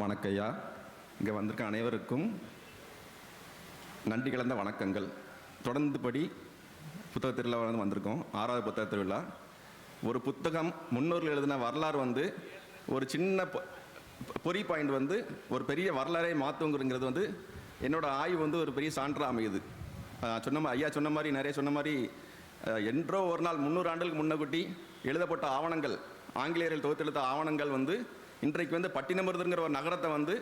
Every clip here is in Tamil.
வணக்கையா இங்கே வந்திருக்க அனைவருக்கும் நன்றி கலந்த வணக்கங்கள். தொடர்ந்து படி புத்தக திருவிழா வந்து வந்திருக்கோம். ஆறாவது புத்தக திருவிழா. ஒரு புத்தகம் முன்னோர்கள் எழுதின வரலாறு வந்து ஒரு சின்ன பொ- பொறி பாயிண்ட் வந்து ஒரு பெரிய வரலாறை மாற்றுங்கிறது வந்து என்னோட ஆய்வு வந்து ஒரு பெரிய சான்றாக அமையுது. சொன்ன மாதிரி ஐயா சொன்ன மாதிரி நிறைய சொன்ன மாதிரி என்றோ ஒரு நாள் முந்நூறு ஆண்டுகளுக்கு முன்னகுட்டி எழுதப்பட்ட ஆவணங்கள் ஆங்கிலேயர்கள் தொகுத்தெடுத்த ஆவணங்கள் வந்து இன்றைக்கு வந்து பட்டினமருதுங்கிற ஒரு நகரத்தை வந்து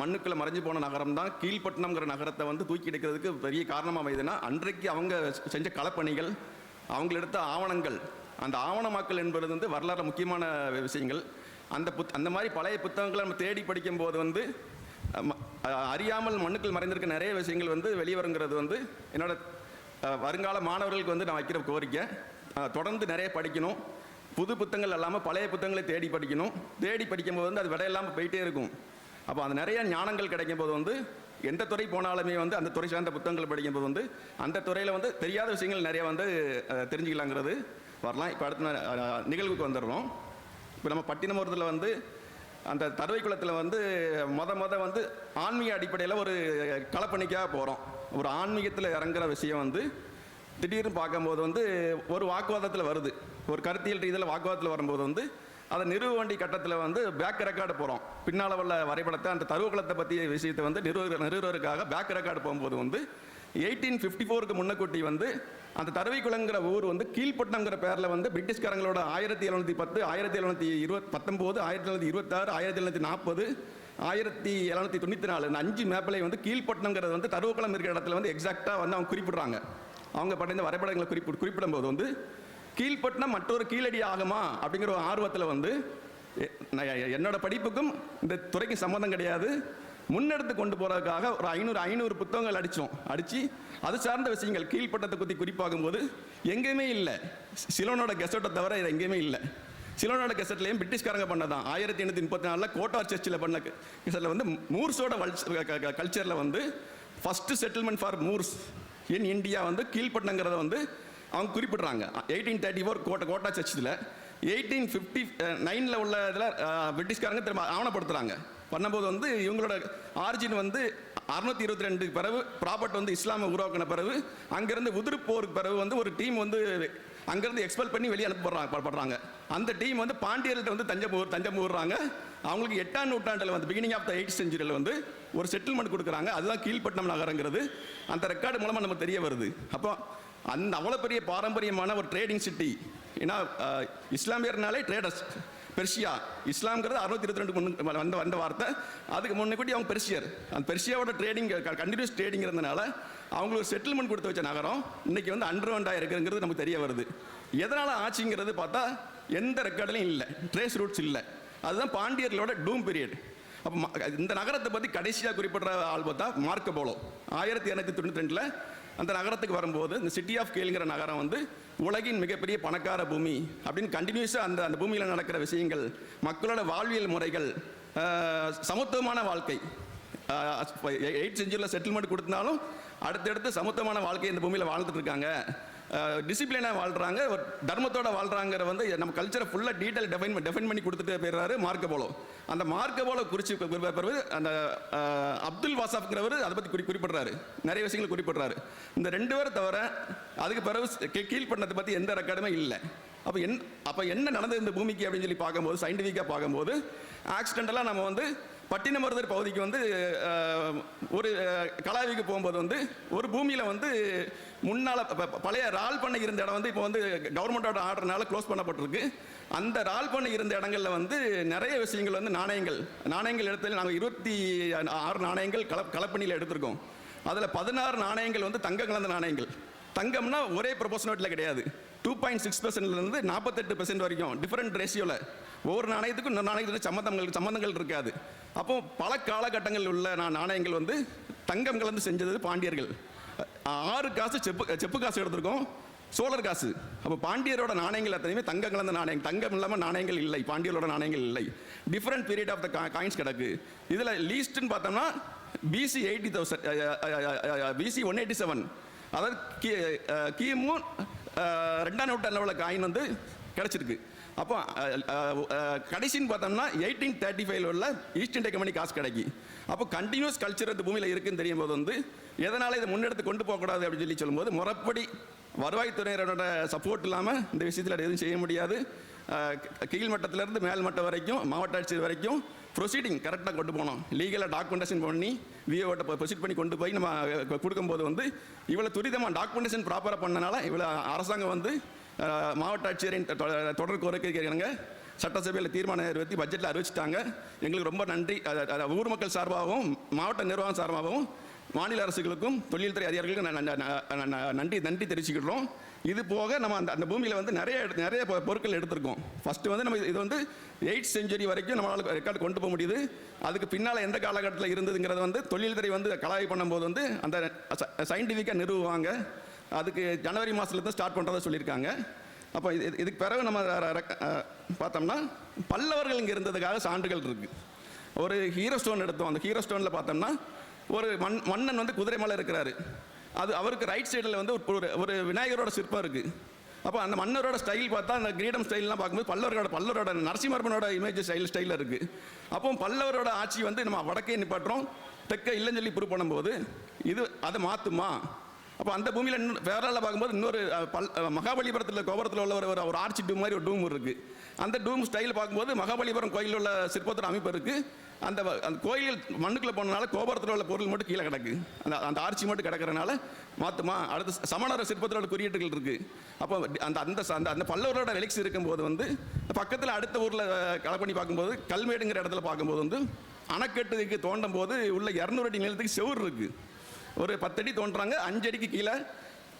மண்ணுக்களை மறைஞ்சு போன நகரம் தான் கீழ்பட்டினம்ங்கிற நகரத்தை வந்து தூக்கி எடுக்கிறதுக்கு பெரிய காரணமாக அமையுதுன்னா அன்றைக்கு அவங்க செஞ்ச களப்பணிகள் அவங்க எடுத்த ஆவணங்கள் அந்த ஆவணமாக்கல் என்பது வந்து வரலாறு முக்கியமான விஷயங்கள். அந்த புத் அந்த மாதிரி பழைய புத்தகங்களை நம்ம தேடி படிக்கும்போது வந்து ம- அறியாமல் மண்ணுக்குள் மறைந்திருக்க நிறைய விஷயங்கள் வந்து வெளிவருங்கிறது வந்து என்னோட வருங்கால மாணவர்களுக்கு வந்து நான் வைக்கிற கோரிக்கை. தொடர்ந்து நிறைய படிக்கணும். புது புத்தகங்கள் இல்லாமல் பழைய புத்தகங்களை தேடி படிக்கணும். தேடி படிக்கும்போது வந்து அது விட இல்லாமல் போயிட்டே இருக்கும். அப்போ அந்த நிறைய ஞானங்கள் கிடைக்கும் போது வந்து எந்த துறை போனாலுமே வந்து அந்த துறை சார்ந்த புத்தகங்கள் படிக்கும்போது வந்து அந்த துறையில் வந்து தெரியாத விஷயங்கள் நிறைய வந்து தெரிஞ்சுக்கலாங்கிறது வரலாம். இப்போ அடுத்த நிகழ்வுக்கு வந்துடுறோம். இப்போ நம்ம பட்டினமூரத்தில் வந்து அந்த தருவை குளத்தில் வந்து மொத மொத வந்து ஆன்மீக அடிப்படையில் ஒரு களப்பணிக்காக போகிறோம் ஒரு ஆன்மீகத்தில் இறங்குற விஷயம் வந்து திடீர்னு பார்க்கும்போது வந்து ஒரு வாக்குவாதத்தில் வருது. ஒரு கருத்தியல் ரீதியில் வாக்குவாதத்தில் வரும்போது வந்து அதை நிறுவ வண்டி கட்டத்தில் வந்து பேக் ரெக்கார்டு போகிறோம் பின்னால் உள்ள வரைபடத்தை அந்த தருவகுலத்தை பற்றிய விஷயத்தை வந்து நிறுவ நிறுவருக்காக பேக் ரெக்கார்டு போகும்போது வந்து எயிட்டீன் ஃபிஃப்டி ஃபோருக்கு முன்னக்கூட்டி வந்து அந்த தருவைக்குளங்கிற ஊர் வந்து கீழ்பட்டினங்கிற பேரில் வந்து பிரிட்டிஷ்காரங்களோட ஆயிரத்தி எழுநூற்றி பத்து ஆயிரத்தி எழுநூற்றி இருபத் பத்தொம்போது ஆயிரத்தி எழுநூற்றி இருபத்தாறு ஆயிரத்தி எழுநூற்றி நாற்பது ஆயிரத்தி எழுநூற்றி தொண்ணூற்றி நாலு இந்த அஞ்சு மேப்பில் வந்து கீழ்பட்டினங்கிறது வந்து தருவக்குளம் இருக்கிற இடத்துல வந்து எக்ஸாக்டாக வந்து அவங்க குறிப்பிட்றாங்க. அவங்க பட்ட வரைபடங்களை குறிப்பிட குறிப்பிடும்போது வந்து கீழ்பட்டினம் மற்றொரு கீழடி ஆகுமா? அப்படிங்கிற ஒரு ஆர்வத்தில் வந்து எ- நான் என்னோட படிப்புக்கும் இந்த துறைக்கும் சம்மந்தம் கிடையாது. முன்னெடுத்து கொண்டு போகிறதுக்காக ஒரு ஐநூறு ஐநூறு புத்தகங்கள் அடித்தோம் அடித்து அது சார்ந்த விஷயங்கள் கீழ்பட்டத்தை பற்றி குறிப்பாகும் போது எங்கேயுமே இல்லை. சிலோனோட கெசட்டை தவிர இது எங்கேயுமே இல்லை. சிலோனோட கெசட்லேயும் பிரிட்டிஷ்காரங்க பண்ணதான். ஆயிரத்தி எண்ணூற்றி முப்பத்தி நாலில் கோட்டார் சர்ச்சில் பண்ண கெசட்டில் வந்து மூர்ஸோட கல்ச்சரில் வந்து first settlement for Moors. In India வந்து கீழ்பட்டினங்கிறத வந்து அவங்க குறிப்பிடுறாங்க. எயிட்டீன் தேர்ட்டி ஃபோர் கோட்டை கோட்டா சர்ச்சில் எயிட்டீன் ஃபிஃப்டி நைனில் உள்ள இதில் பிரிட்டிஷ்காரங்க திரும்ப ஆவணப்படுத்துகிறாங்க பண்ணும்போது வந்து இவங்களோட ஆரிஜின் வந்து அறுநூத்தி இருபத்தி ரெண்டு பிறகு ப்ராப்பர்ட் வந்து இஸ்லாமை உருவாக்கின பிறகு அங்கேருந்து உதிரி போருக்கு பிறகு வந்து ஒரு டீம் வந்து அங்கேருந்து எக்ஸ்பெல் பண்ணி வெளியே அனுப்பப்படுறாங்க அந்த டீம் வந்து பாண்டியர்கிட்ட வந்து தஞ்சம் ஊர் தஞ்சம் ஊர்றாங்க அவங்களுக்கு எட்டாம் நூற்றாண்டில் வந்து பிகினிங் ஆஃப் த எயிட் செஞ்சுரியில் வந்து ஒரு செட்டில்மெண்ட் கொடுக்குறாங்க. அதுதான் கீழ்பட்டினம் நகரங்கிறது. அந்த ரெக்கார்டு மூலமாக நமக்கு தெரிய வருது. அப்போ அந்த அவ்வளோ பெரிய பாரம்பரியமான ஒரு ட்ரேடிங் சிட்டி ஏன்னா இஸ்லாமியர்னாலே ட்ரேடர்ஸ் பெர்ஷியா இஸ்லாம்ங்கிறது அறுநூத்தி இருபத்தி ரெண்டு முன்னு வந்த வந்த வார்த்தை. அதுக்கு முன்னாடி அவங்க பெர்ஷியர். அந்த பெர்ஷியாவோட ட்ரேடிங் கண்டினியூஸ் ட்ரேடிங் இருந்தனால அவங்களுக்கு செட்டில்மெண்ட் கொடுத்து வச்ச நகரம் இன்னைக்கு வந்து அண்டர்வண்டாக இருக்குங்கிறது நமக்கு தெரிய வருது. எதனால் ஆட்சிங்கிறது பார்த்தா எந்த ரெக்கார்டிலையும் இல்லை. ட்ரேஸ் ரூட்ஸ் இல்லை. அதுதான் பாண்டியர்களோட டூம் பீரியட் அப்போ ம- இந்த நகரத்தை பற்றி கடைசியாக குறிப்பிட்ற ஆள் பார்த்தா மார்க்க போலோ. ஆயிரத்தி இரநூத்தி தொண்ணூற்றி ரெண்டில் அந்த நகரத்துக்கு வரும்போது இந்த சிட்டி ஆஃப் கேலுங்கிற நகரம் வந்து உலகின் மிகப்பெரிய பணக்கார பூமி அப்படின்னு கண்டினியூஸாக அந்த அந்த பூமியில் நடக்கிற விஷயங்கள் மக்களோட வாழ்வியல் முறைகள் சமத்துவமான வாழ்க்கை. எயிட் செஞ்சுரியில் செட்டில்மெண்ட் கொடுத்தாலும் அடுத்தடுத்து சமத்துவமான வாழ்க்கை இந்த பூமியில் வாழ்ந்துட்டு இருக்காங்க. டிசிப்ளினாக வாழ்கிறாங்க தர்மத்தோட வாழ்கிறாங்கிற வந்து நம்ம கல்ச்சரை ஃபுல்லாக டீட்டெயில் டெஃபைன் டெஃபைன் பண்ணி கொடுத்துட்டு போயிடுறாரு மார்க்க போலோ அந்த மார்க்க போலோ குறிச்சு பிறகு அந்த அப்துல் வாசாப்ங்கிறவர் அதை பற்றி குறி குறிப்பிடுறாரு. நிறைய விஷயங்கள் குறிப்பிடுறாரு. இந்த ரெண்டு பேரை தவிர அதுக்கு பிறகு கீழ் பண்ணதை பற்றி எந்த ரெக்கார்டுமே இல்லை. அப்போ என் அப்போ என்ன நடந்தது இந்த பூமிக்கு அப்படின்னு சொல்லி பார்க்கும்போது சயின்டிஃபிக்காக பார்க்கும்போது ஆக்சிடென்டலாக நம்ம வந்து பட்டினமருதர் பகுதிக்கு வந்து ஒரு கலாவிக்கு போகும்போது வந்து ஒரு பூமியில் வந்து முன்னால் பழைய ரால் பண்ணை இருந்த இடம் வந்து இப்போ வந்து கவர்மெண்டோட ஆர்டர்னால க்ளோஸ் பண்ணப்பட்டிருக்கு. அந்த ரால் பண்ணை இருந்த இடங்கள்ல வந்து நிறைய விஷயங்கள் வந்து நாணயங்கள் நாணயங்கள் இடத்துல நாங்கள் இருபத்தி ஆறு நாணயங்கள் கல கலப்பணியில் எடுத்திருக்கோம். அதில் பதினாறு நாணயங்கள் வந்து தங்கம் கலந்த நாணயங்கள். தங்கம்னா ஒரே ப்ரொபோஷனேட்டில் கிடையாது. டூ பாயிண்ட் சிக்ஸ் பர்சன்ட்லேருந்து நாற்பத்தெட்டு பெர்சென்ட் வரைக்கும் டிஃப்ரெண்ட் ரேஷியோவில் ஒவ்வொரு நாணயத்துக்கும் இன்னொரு நாணயத்துக்கு சம்மந்தங்கள் சம்மந்தங்கள் இருக்காது. அப்போ பல காலகட்டங்களில் உள்ள நான் நாணயங்கள் வந்து தங்கம் கலந்து செஞ்சது பாண்டியர்கள். ஆறு காசு செப்பு செப்பு காசு எடுத்திருக்கோம் சோழர் காசு. அப்போ பாண்டியரோட நாணயங்கள் அத்தனையுமே தங்கம் கலந்த நாணயம். தங்கம் இல்லாமல் நாணயங்கள் இல்லை பாண்டியரோட நாணயங்கள் இல்லை. Different period of the coins கிடக்கு. இதில் லீஸ்ட்னு பார்த்தோம்னா BC eighty thousand BC one eighty seven அதாவது கி கிமு ரெண்டாம் நூற்றாண்டில் உள்ள காயின் வந்து கிடச்சிருக்கு. அப்போ கடைசின்னு பார்த்தோம்னா எயிட்டீன் தேர்ட்டி ஃபைவ்ல உள்ள ஈஸ்ட் இந்தியா கம்பெனி காசு கிடைக்கி. அப்போ கண்டினியூஸ் கல்ச்சர் இந்த பூமியில் இருக்குன்னு தெரியும் போது வந்து எதனால் இதை முன்னெடுத்து கொண்டு போகக்கூடாது அப்படின்னு சொல்லி சொல்லும்போது முறைப்படி வருவாய்த்துறையினரோட சப்போர்ட் இல்லாமல் இந்த விஷயத்தில் எதுவும் செய்ய முடியாது. கீழ்மட்டத்திலேருந்து மேல்மட்டம் வரைக்கும் மாவட்ட ஆட்சியர் வரைக்கும் ப்ரொசீடிங் கரெக்டாக கொண்டு போனோம். லீகலாக டாக்குமெண்டேஷன் பண்ணி விஓட்ட ப்ரொசீட் பண்ணி கொண்டு போய் நம்ம கொடுக்கும்போது வந்து இவ்வளோ துரிதமாக டாக்குமெண்டேஷன் ப்ராப்பராக பண்ணனால இவ்வளோ அரசாங்கம் வந்து மாவட்ட ஆட்சியரின் தொடர் கோரிக்கைங்க சட்டசபையில் தீர்மானம் நிறைவேற்றி பட்ஜெட்டில் அறிவிச்சிட்டாங்க. எங்களுக்கு ரொம்ப நன்றி. ஊர் மக்கள் சார்பாகவும் மாவட்ட நிர்வாகம் சார்பாகவும் மாநில அரசுகளுக்கும் தொழில்துறை அதிகாரிகளுக்கும் நன்றி நன்றி தெரிவிச்சுக்கிறோம் இது போக நம்ம அந்த அந்த பூமியில் வந்து நிறைய நிறைய பொருட்கள் எடுத்திருக்கோம். ஃபஸ்ட்டு வந்து நம்ம இது வந்து எயிட் செஞ்சுரி வரைக்கும் நம்மளால் ரெக்கார்டு கொண்டு போக முடியுது. அதுக்கு பின்னால் எந்த காலகட்டத்தில் இருந்ததுங்கிறத வந்து தொழில்துறை வந்து கலாய் பண்ணும்போது வந்து அந்த சயின்டிஃபிக்காக நிறுவுவாங்க. அதுக்கு ஜனவரி மாதத்துல தான் ஸ்டார்ட் பண்ணுறதா சொல்லியிருக்காங்க. அப்போ இது இதுக்கு பிறகு நம்ம பார்த்தோம்னா பல்லவர்கள் இங்கே இருந்ததுக்காக சான்றுகள் இருக்குது ஒரு ஹீரோ ஸ்டோன் எடுத்தோம். அந்த ஹீரோ ஸ்டோனில் பார்த்தோம்னா ஒரு மண் மன்னன் வந்து குதிரை மேலே இருக்கிறாரு. அது அவருக்கு ரைட் சைடில் வந்து ஒரு- ஒரு விநாயகரோட சிற்பம் இருக்குது அப்போ அந்த மன்னரோட ஸ்டைல் பார்த்தா அந்த கிரீடம் ஸ்டைல்லாம் பார்க்கும்போது பல்லவரோட பல்லவரோட நரசிம்மர்மனோட இமேஜ் ஸ்டைல் ஸ்டைலில் இருக்குது அப்போ பல்லவரோட ஆட்சி வந்து நம்ம வடக்கே நிப்பாட்டுறோம். தெற்க இல்லைன்னு சொல்லி ப்ரூவ் பண்ணும்போது இது அதை மாற்றுமா அப்போ அந்த பூமியில் இன்னும் வேறால பார்க்கும்போது இன்னொரு பல் மகாபலிபுரத்தில் கோபுரத்தில் உள்ள ஒரு ஒரு- ஒரு ஆர்ச்சி டூம் மாதிரி ஒரு டூம் இருக்குது அந்த டூம் ஸ்டைல் பார்க்கும்போது மகாபலிபுரம் கோயிலில் உள்ள சிற்பத்தோட அமைப்பு இருக்குது அந்த வ- அந்த கோயில் மண்ணுக்குள்ளே போனனால கோபுரத்தில் உள்ள பொருள் மட்டும் கீழே கிடக்கு. அந்த அந்த ஆர்ச்சி மட்டும் கிடக்கிறனால மாற்றுமா அடுத்து சமணர சிற்பத்தோட குறியீட்டுகள் இருக்குது அப்போ அந்த அந்த அந்த அந்த பல்லவரோட ரெலிக்ஸ் இருக்கும்போது வந்து பக்கத்தில் அடுத்த ஊரில் களை பண்ணி பார்க்கும்போது கல்மேடுங்கிற இடத்துல பார்க்கும்போது வந்து அணைக்கட்டுக்கு தோண்டும் போது உள்ள இரநூறு அடி நிலத்துக்கு செவுர் இருக்குது ஒரு பத்தடி தோன்றாங்க அஞ்சடிக்கு கீழே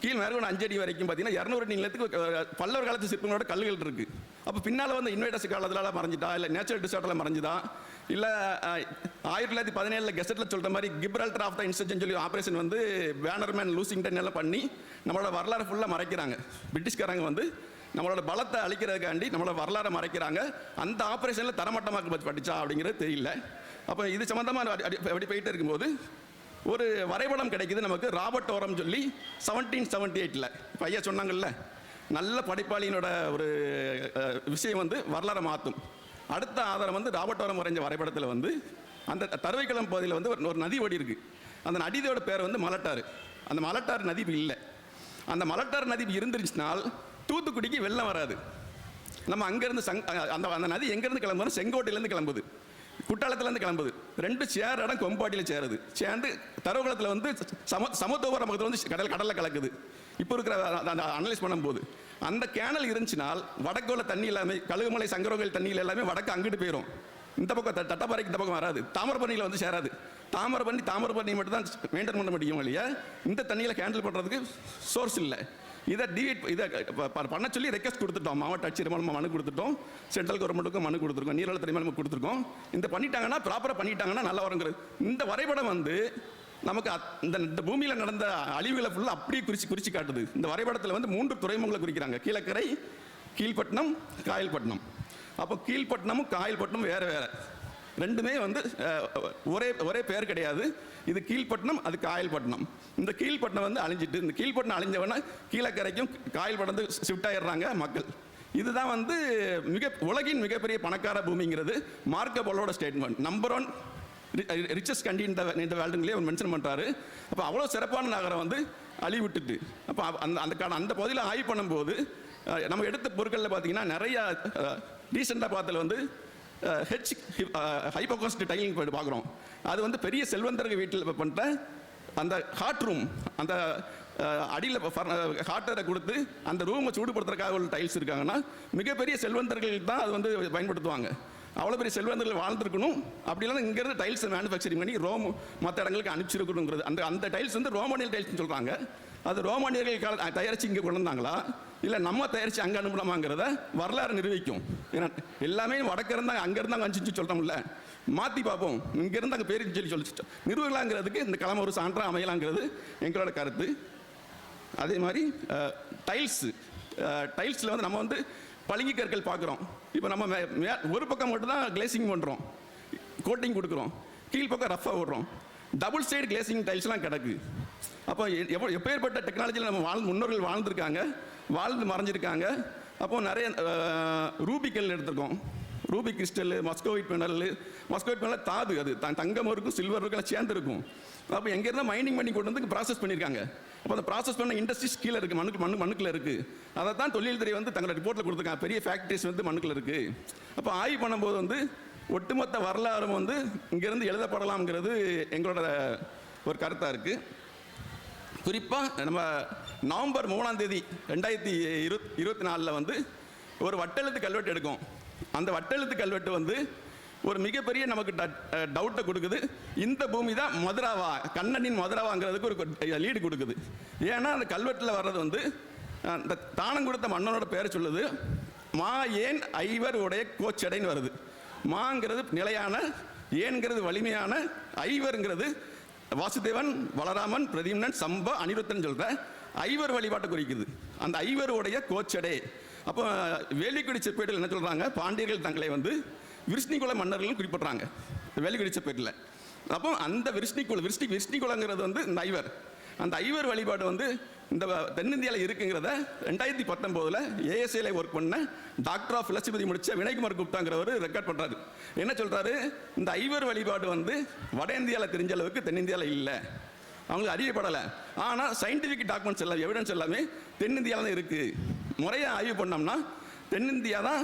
கீழ் மேற்கொண்டு அஞ்சடி வரைக்கும் பார்த்தீங்கன்னா இரநூறு அடி நிலத்துக்கு பல்லவர் காலத்து சிற்பங்களோட கல்லுகள் இருக்கு. அப்போ பின்னால் வந்து இன்வைடர்ஸ் காலத்தில் மறைஞ்சிட்டா? இல்லை நேச்சுரல் டிசார்டரில் மறைஞ்சுதா? இல்லை ஆயிரத்தி தொள்ளாயிரத்தி பதினேழில் கெசட்டில் சொல்கிற மாதிரி கிப்ரல்டர் ஆஃப் த இன்சர்ஜன் சொல்லி ஆப்ரேஷன் வந்து பேனர்மேன் லூசிங்டன் எல்லாம் பண்ணி நம்மளோட வரலாறு ஃபுல்லாக மறைக்கிறாங்க. பிரிட்டிஷ்காரங்க வந்து நம்மளோட பலத்தை அழிக்கிறதுக்காண்டி நம்மளோட வரலாறை மறைக்கிறாங்க. அந்த ஆப்ரேஷனில் தரமட்டமாக்கு பற்றி படிச்சா அப்படிங்கிறது தெரியல. அப்போ இது சம்மந்தமாக அப்படி போயிட்டு இருக்கும்போது ஒரு வரைபடம் கிடைக்குது நமக்கு ராபர்ட் ஓரம் சொல்லி செவன்டீன் செவன்டி எயிட்டில் இப்போ ஐயா சொன்னாங்கல்ல நல்ல படைப்பாளியினோட ஒரு விஷயம் வந்து வரலாறை மாற்றும் அடுத்த ஆதாரம் வந்து ராபர்ட் ஓரம் வரைஞ்ச வரைபடத்தில் வந்து அந்த தருவைக்குளம் பகுதியில் வந்து ஒரு- நதி ஓடி இருக்குது அந்த நதியோட பேர் வந்து மலட்டாறு. அந்த மலட்டாறு நதி இல்லை. அந்த மலட்டாறு நதி இருந்துருச்சுனால் தூத்துக்குடிக்கு வெள்ளம் வராது. நம்ம அங்கேருந்து சங் அந்த அந்த நதி எங்கேருந்து கிளம்புறோம் செங்கோட்டையிலேருந்து கிளம்புது. குட்டாலத்துலேருந்து கிளம்புது. ரெண்டு சேர் இடம் கொம்பாட்டியில் சேருது. சேர்ந்து தரவுகளத்தில் வந்து சம சமத்துவபுரம் பக்கத்தில் வந்து கடல் கடலில் கலக்குது. இப்போ இருக்கிற அந்த- அனலைஸ் பண்ணும்போது அந்த கேனல் இருந்துச்சுனால் வடக்கோல தண்ணி எல்லாமே கழுகுமலை சங்கரகோயில் தண்ணியில் எல்லாமே வடக்கு அங்கிட்டு போயிடும் இந்த பக்கம் த- தட்டப்பாறைக்கு இந்த பக்கம் வராது. தாமிரபரணியில் வந்து சேராது. தாமிரபரணி தாமிரபரணி மட்டும் தான் மெயின்டைன் பண்ண முடியும் இல்லையா? இந்த தண்ணியில் கேண்டில் பண்ணுறதுக்கு சோர்ஸ் இல்லை. இதை டிவேட் இதை ப- பண்ண சொல்லி ரெக்வஸ்ட் கொடுத்துட்டோம். மாவட்ட ஆட்சியர் மூலமாக மனு கொடுத்துட்டோம். சென்ட்ரல் கவர்மெண்ட்டுக்கும் மனு கொடுத்துருக்கோம். நீர்வளத்துறை மூலமாக கொடுத்துருக்கோம். இந்த பண்ணிட்டாங்கன்னா ப்ராப்பராக பண்ணிட்டாங்கன்னா நல்லா வருங்கிறது இந்த வரைபடம் வந்து நமக்கு அத்- இந்த இந்த பூமியில் நடந்த அழிவுகளை ஃபுல்லாக அப்படியே குறிச்சு குறிச்சு காட்டுது. இந்த வரைபடத்தில் வந்து மூன்று துறைமுகங்களை குறிக்கிறாங்க. கீழக்கரை கீழ்பட்டினம் காயல்பட்டினம். அப்போ கீழ்பட்டினமும் காயல்பட்டினமும் வேறு வேறு. ரெண்டுமே வந்து ஒரே ஒரே பேர் கிடையாது. இது கீழ்ப்பட்டினம் அது காயல்பட்டினம். இந்த கீழ்ப்பட்டினம் வந்து அழிஞ்சிட்டு இந்த கீழ்ப்பட்டினம் அழிஞ்சவன கீழக்கரைக்கும் காயல்பட்டினம் ஷிஃப்ட் ஆயிடுறாங்க மக்கள். இதுதான் வந்து மிக உலகின் மிகப்பெரிய பணக்கார பூமிங்கிறது மார்க்கபோலோட statement number one riches country இந்த இந்த வேல்டுங்களே அவர் மென்ஷன் பண்ணுறாரு அப்போ அவ்வளோ சிறப்பான நகரம் வந்து அழிவிட்டுட்டு. அப்போ அந்த அந்த அந்த பகுதியில் ஆய்வு பண்ணும்போது நம்ம எடுத்த பொருட்களில் பார்த்தீங்கன்னா நிறையா ரீசெண்டாக பார்த்ததுல வந்து ஹெச் ஹைப்போகாஸ்ட் டைலிங் பார்க்குறோம். அது வந்து பெரிய செல்வந்தர்கள் வீட்டில் பண்ணுற அந்த ஹாட் ரூம் அந்த அடியில் ஹாட்டரை கொடுத்து அந்த ரூமை சூடுபடுத்துறதுக்காக உள்ள டைல்ஸ் இருக்காங்கன்னா மிகப்பெரிய செல்வந்தர்கள் தான் அது வந்து பயன்படுத்துவாங்க. அவ்வளோ பெரிய செல்வந்தர்கள் வாழ்ந்துருக்கணும். அப்படி இல்லைன்னா இங்கேருந்து டைல்ஸ் மேனுஃபேக்சரிங் பண்ணி ரோம் மற்ற இடங்களுக்கு அனுப்பிச்சிருக்கணுங்கிறது. அந்த அந்த டைல்ஸ் வந்து ரோமானியல் டைல்ஸ்னு சொல்கிறாங்க அது ரோமானியர்கள் கால தயாரித்து இங்கே கொண்டு வந்தாங்களா? இல்லை நம்ம தயாரித்து அங்கே அனுப்பலாமாங்கிறத வரலாறு நிரூபிக்கும். ஏன்னா எல்லாமே வடக்கு இருந்தாங்க அங்கே இருந்தாங்க அனுப்பிச்சு சொல்கிறோம்ல மாற்றி பார்ப்போம். இங்கேருந்து அங்கே பேருக்கு சொல்லி சொல்லி நிறுவலாங்கிறதுக்கு இந்த கிழமை ஒரு சான்றாக அமையலாங்கிறது எங்களோட கருத்து. அதே மாதிரி டைல்ஸு டைல்ஸில் வந்து நம்ம வந்து பழுங்கி கற்கள் பார்க்குறோம். இப்போ நம்ம மே- மே- ஒரு பக்கம் மட்டும்தான் கிளேசிங் பண்ணுறோம் கோட்டிங் கொடுக்குறோம். கீழ் பக்கம் ரஃபாக விடுறோம் டபுள் சைடு கிளேசிங் டைல்ஸ்லாம் கிடக்கு. அப்போ எ- எவ்வளோ எப்பேற்பட்ட டெக்னாலஜியில் நம்ம வாழ் முன்னோர்கள் வாழ்ந்துருக்காங்க வாழ்ந்து மறைஞ்சிருக்காங்க. அப்போ நிறைய ரூபிக்கல் எடுத்திருக்கோம். Ruby crystal muscovite panel muscovite panel தாது அது. த- தங்கம் இருக்கும் சில்வர் இருக்கும் எல்லாம் சேர்ந்து இருக்கும் அப்போ எங்கேருந்தா மைனிங் பண்ணி கொண்டு வந்து ப்ராசஸ் பண்ணியிருக்காங்க. அப்போ அந்த ப்ராசஸ் பண்ண இண்டஸ்ட்ரீஸ் கீழே இருக்குது மண்ணுக்கு மண்ணு மண்ணுக்குள்ள இருக்குது அதை தான் தொழில்துறை வந்து தங்களோட ரிப்போர்ட்டில் கொடுத்துருக்காங்க. பெரிய ஃபேக்ட்ரிஸ் வந்து மண்ணுக்குள்ள இருக்குது அப்போ ஆய்வு பண்ணும்போது வந்து ஒட்டுமொத்த வரலாறும் வந்து இங்கேருந்து எழுதப்படலாம்ங்கிறது எங்களோட ஒரு கருத்தாக இருக்குது குறிப்பாக நம்ம நவம்பர் மூணாம் தேதி ரெண்டாயிரத்தி இரு இருபத்தி நாலில் வந்து ஒரு வட்டெழுத்து கல்வெட்டு எடுக்கும். அந்த வட்டெழுத்து கல்வெட்டு வந்து ஒரு மிகப்பெரிய நமக்கு டவுட்டை கொடுக்குது. இந்த பூமி தான் மதுராவா கண்ணனின் மதுராவாங்கிறதுக்கு ஒரு லீடு கொடுக்குது. ஏன்னா அந்த கல்வெட்டில் வர்றது வந்து அந்த இந்த தானம் கொடுத்த மன்னனோட பேர் சொல்லுது. மா ஏன் ஐவர் உடைய கோச்சடைன்னு வருது. மாங்கிறது நிலையான ஏன்கிறது வலிமையான ஐவருங்கிறது வாசுதேவன் வளராமன் பிரதீம்னன் சம்ப அனிருத்தன் சொல்கிறேன் ஐவர் வழிபாட்டை குறிக்குது. அந்த ஐவருடைய கோச்சடே. அப்போ வேலிக்குடி செப்பேட்டில் என்ன சொல்கிறாங்க பாண்டியர்கள் தங்களை வந்து விருஷ்ணிகுல மன்னர்கள் குறிப்பிட்றாங்க. வேலிக்குடி செப்பேட்டில் அப்போ அந்த விருஷ்ணிகுல விருஷ்ணி விருஷ்ணிகுலங்கிறது வந்து இந்த ஐவர். அந்த ஐவர் வழிபாடு வந்து இந்த தென்னிந்தியாவில் இருக்குங்கிறத ரெண்டாயிரத்தி பத்தொம்போதில் ஏஎஸ்ஏல ஒர்க் பண்ண டாக்டர் ஆஃப் பிலசிபதி முடிச்ச வினய்குமார் குப்தாங்கிறவர் ரெக்கார்ட் பண்ணுறாரு என்ன சொல்கிறாரு இந்த ஐவர் வழிபாடு வந்து வட இந்தியாவில் தெரிஞ்ச அளவுக்கு தென்னிந்தியாவில் இல்லை. அவங்களுக்கு அறியப்படலை. ஆனால் சயின்டிஃபிக் டாக்குமெண்ட்ஸ் எல்லாம் எவிடன்ஸ் எல்லாமே தென்னிந்தியாவில் தான் இருக்குது முறையாக ஆய்வு பண்ணோம்னா தென்னிந்தியா தான்